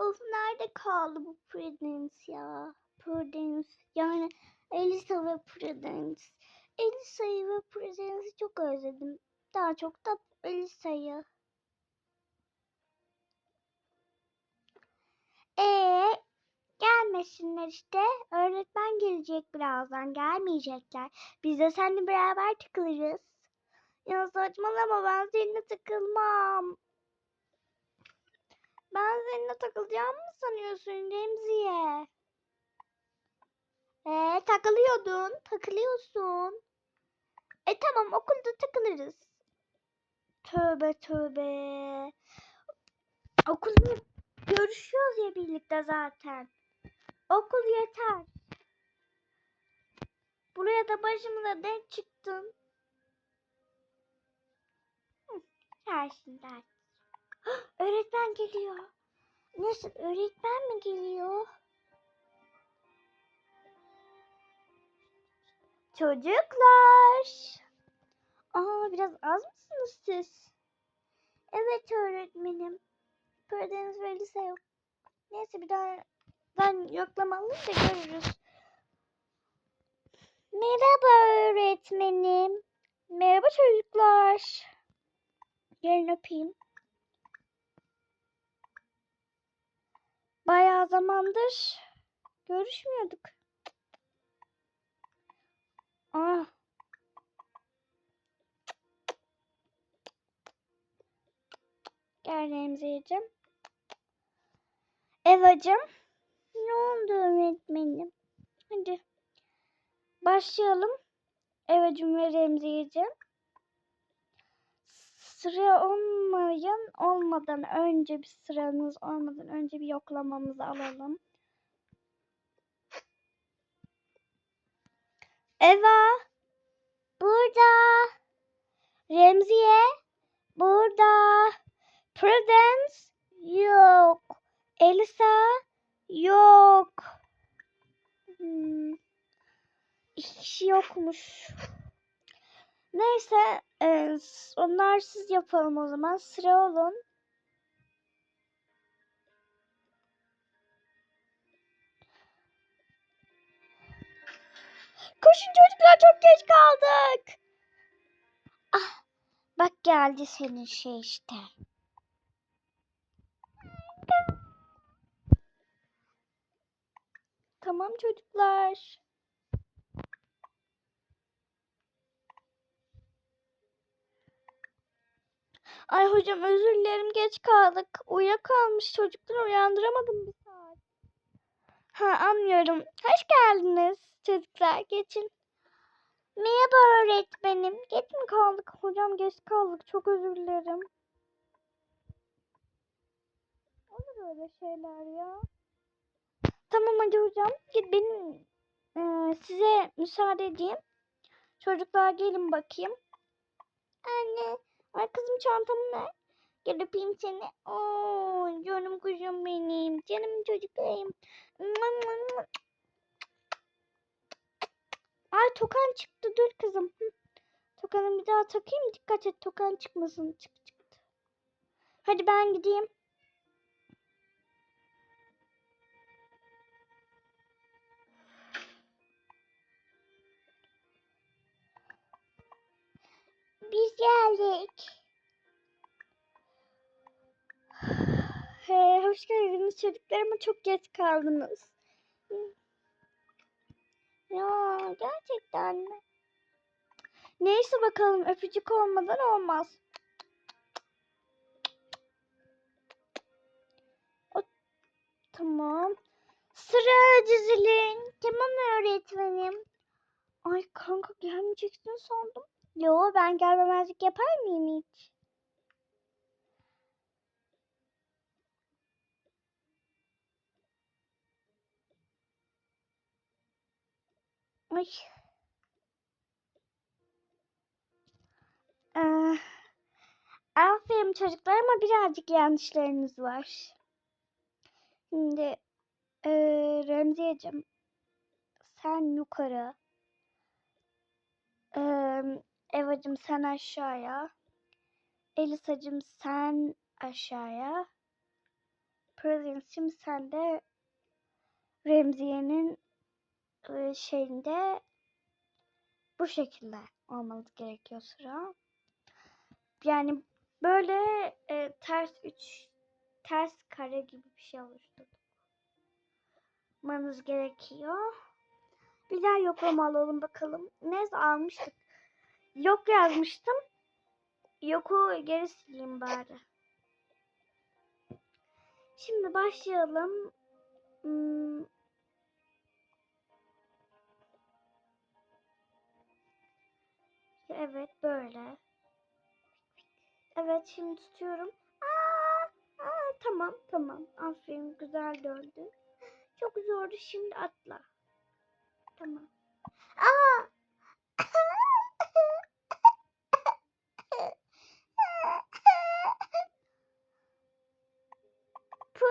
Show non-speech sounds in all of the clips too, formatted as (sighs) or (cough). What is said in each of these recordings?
Of nerede kaldı bu Prudence ya? Prudence yani Elisa ve Prudence. Elisa'yı ve Prudence'i çok özledim. Daha çok da Elisa'yı. Ee, gelmesinler işte. Öğretmen gelecek birazdan. Gelmeyecekler. Biz de seninle beraber takılırız. Ya saçmalama ben seninle takılmam. Ben seninle takılacağımı mı sanıyorsun Remziye? Ee, takılıyordun, takılıyorsun. E tamam okulda takılırız. Tövbe tövbe. Okulda görüşüyoruz ya birlikte zaten. Okul yeter. Buraya da başımıza denk çıktın. Hı, Dersin ders. Öğretmen geliyor. Nasıl öğretmen mi geliyor? Çocuklar. Aa biraz az mısınız siz? Evet öğretmenim. Karadeniz ve lise yok. Neyse bir daha ben yoklamalıyım da görürüz. Merhaba öğretmenim. Merhaba çocuklar. Gelin öpeyim. Bayağı zamandır görüşmüyorduk. Ah. Gel Remziyeciğim. Evacım. Ne oldu öğretmenim? Hadi. Başlayalım. Evacım ve Remziyeciğim. Sıra olmayan olmadan önce bir sıranız olmadan önce bir yoklamamızı alalım. Eva burada. Remziye burada. Prudence yok. Elisa yok. Hmm. İki kişi yokmuş. Neyse, e, s- onlar siz yapalım o zaman. Sıra olun. Koşun çocuklar çok geç kaldık. Ah, bak geldi senin şey işte. Tamam çocuklar. Ay hocam özür dilerim geç kaldık. Uyuyakalmış çocukları uyandıramadım bir saat. Ha anlıyorum. Hoş geldiniz çocuklar. Geçin. Merhaba öğretmenim. Geç mi kaldık? Hocam geç kaldık. Çok özür dilerim. Olur öyle şeyler ya. Tamam hadi hocam. Benim eee, size müsaade edeyim. Çocuklar gelin bakayım. Anne. Ay kızım çantamı ver. Gel öpeyim seni. Oo, canım kuzum benim. Canım çocuklarım. Ay tokan çıktı. Dur kızım. Tokanı bir daha takayım. Dikkat et tokan çıkmasın. Çık çıktı. Hadi ben gideyim. Biz geldik. (sighs) He, hoş geldiniz çocuklar ama çok geç kaldınız. Ya gerçekten mi? Neyse bakalım öpücük olmadan olmaz. O, tamam. Sıra dizilin. Tamam öğretmenim. Ay kanka gelmeyeceksin sandım. Yo ben gelmemezlik yapar mıyım hiç? Ay. Ee, aferin çocuklar ama birazcık yanlışlarınız var. Şimdi ee, Remziyeciğim sen yukarı. Ee, Evacım sen aşağıya. Elisacığım sen aşağıya. Prudence şimdi sen de Remziye'nin e, şeyinde bu şekilde olmanız gerekiyor sıra. Yani böyle e, ters üç ters kare gibi bir şey oluşturmanız gerekiyor. Bir daha yoklama alalım bakalım. Ne almıştık? Yok yazmıştım. Yoku geri sileyim bari. Şimdi başlayalım. Hmm. Evet böyle. Evet şimdi tutuyorum. Aa, aa, tamam tamam. Aferin güzel döndü. Çok zordu şimdi atla. Tamam. Aa!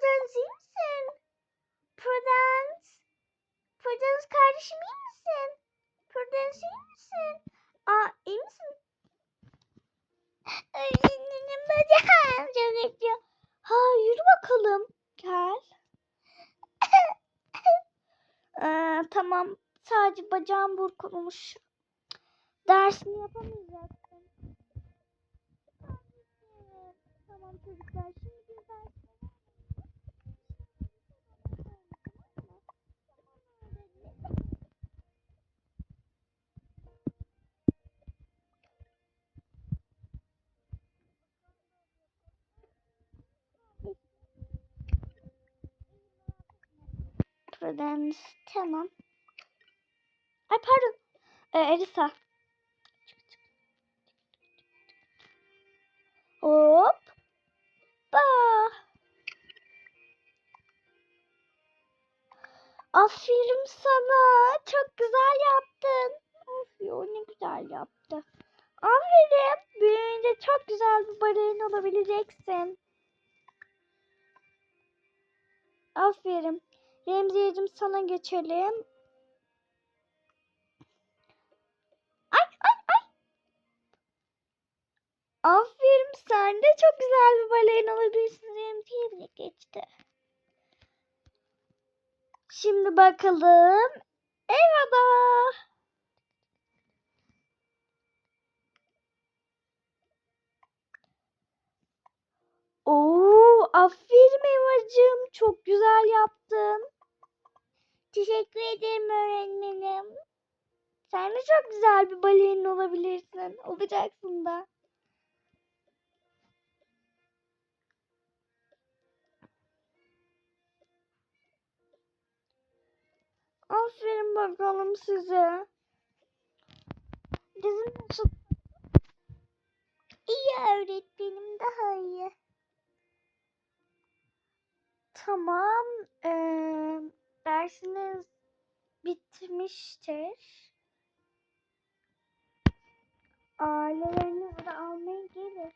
Prudence iyi misin? Prudence. Prudence kardeşim iyi misin? Prudence iyi misin? Aa iyi misin? Öğretmenim bacağım çok acıyor. Ha yürü bakalım. Gel. (laughs) Ee, tamam. Sadece bacağım burkulmuş. Dersini yapamayacaksın. Tamam çocuklar şimdi biz Prudence. Tamam. Ay pardon. Ee, Elisa. Hop. Ba. Aferin sana. Çok güzel yaptın. Of ya ne güzel yaptı. Aferin. Büyüyünce çok güzel bir balerin olabileceksin. Aferin. Remziyeciğim sana geçelim. Ay ay ay. Aferin sen de çok güzel bir balerin olabilirsin. Remziye bile geçti. Şimdi bakalım. Eyvallah. Oo, aferin Evacığım. Çok güzel yaptın. Teşekkür ederim öğretmenim. Sen de çok güzel bir balerin olabilirsin. Olacaksın da. Aferin bakalım size. Dizin nasıl? İyi öğretmenim daha iyi. Tamam. Ee, dersiniz bitmiştir. Aileleriniz de almaya gelir.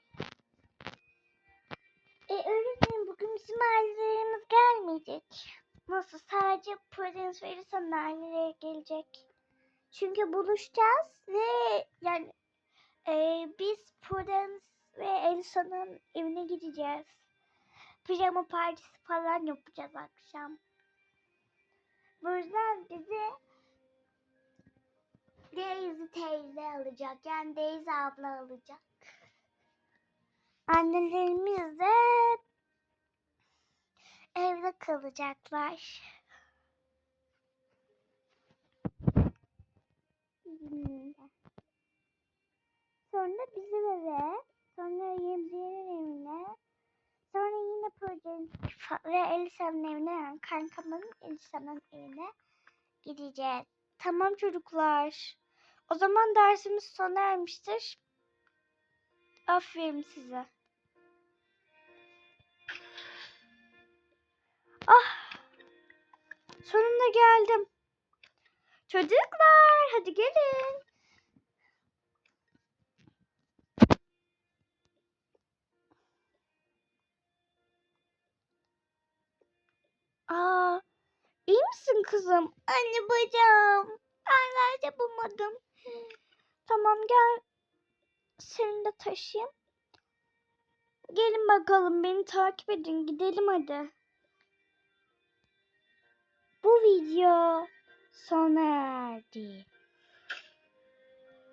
E öğretmenim bugün bizim ailelerimiz gelmeyecek. Nasıl? Sadece Prudence ve Elisa'nın aileleri gelecek. Çünkü buluşacağız ve yani e, biz Prudence ve Elisa'nın evine gideceğiz. Pijama partisi falan yapacağız akşam. Bu yüzden bizi Daisy teyze alacak. Yani Daisy abla alacak. Annelerimiz de evde kalacaklar. Hmm. Sonra bizim eve, sonra Yemziye'nin evine, sonra yine projenin ve Elisa'nın evine, kankamın Elisa'nın evine gideceğiz. Tamam çocuklar. O zaman dersimiz sona ermiştir. Aferin size. Ah! Sonunda geldim. Çocuklar hadi gelin. Aa, iyi misin kızım? Anne bacağım. Nerede bulmadım. Tamam gel. Seni de taşıyayım. Gelin bakalım beni takip edin. Gidelim hadi. Bu video sona erdi.